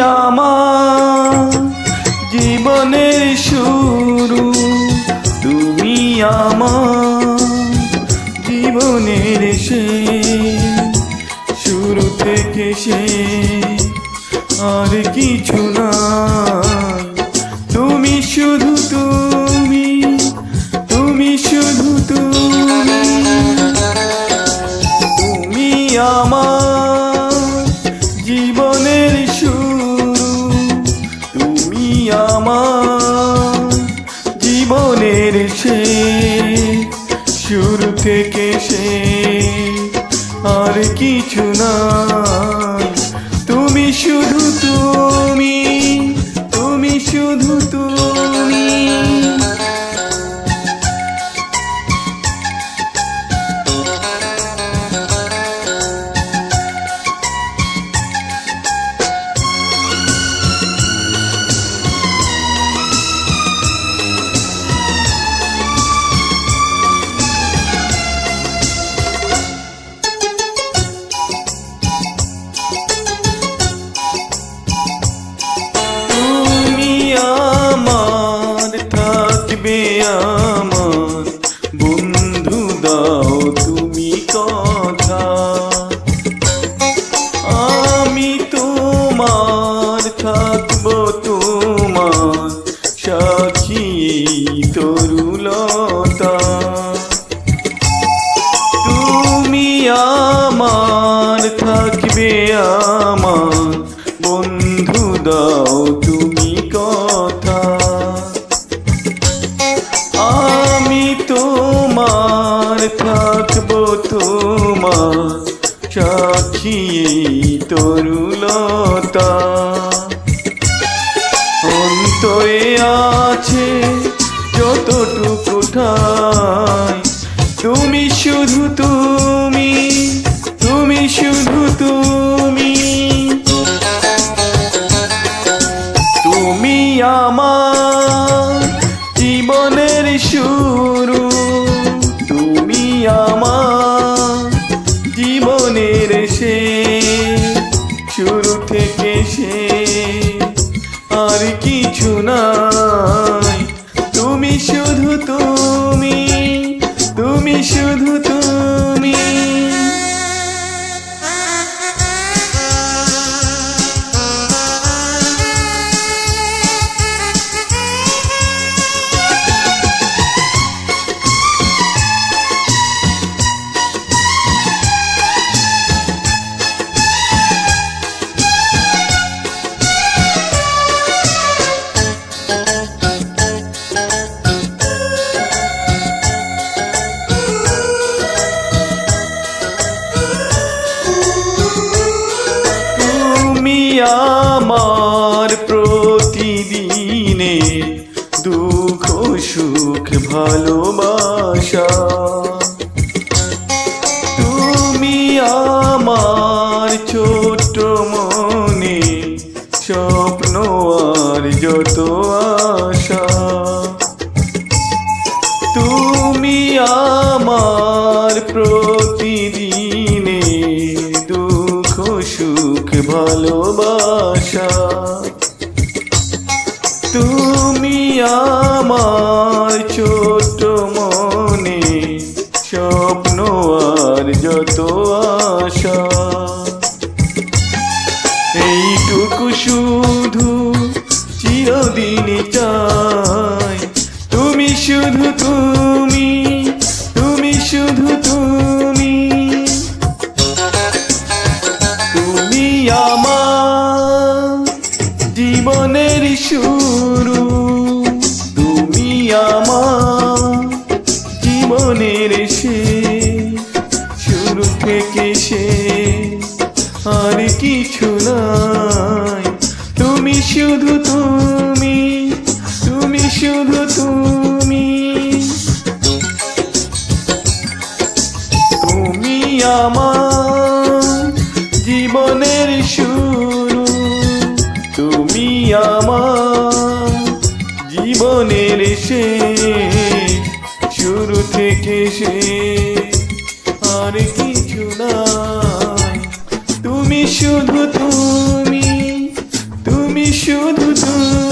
আমার জীবনের শুরু তুমি আমার জীবনের শেষ। শুরু থেকে সে আর কিছু না। থেকে সে। আর কিছু না। তুমি শুধু থাকব তোমার সাক্ষী তরুলতা। তুমি আমার থাকবে আমার বন্ধু দাও অন্তরে আছে যতটুকু ঠাই। তুমি শুধু তুমি তুমি শুধু তুমি। তুমি আমার জীবনের শুরু, তুমি আমার আমার প্রতিদিনে দুঃখ, সুখ, ভালোবাসা। তুমি আমার ছোট মনে স্বপ্ন আর যত আশা। তুমি আমার ভালোবাসা। তুমি আমার ছোট মনে স্বপ্ন আর যত আশা। এইটুকু শুধু চিরদিন চাই। তুমি শুধু তুমি শুধু তুমি তুমি শুধু তুমি। তুমি আমার জীবনের শুরু, তুমি আমার জীবনের সে শুরু থেকে সে আর কিছু না, তুমি শুধু তুমি। তুমি শুধু তুমি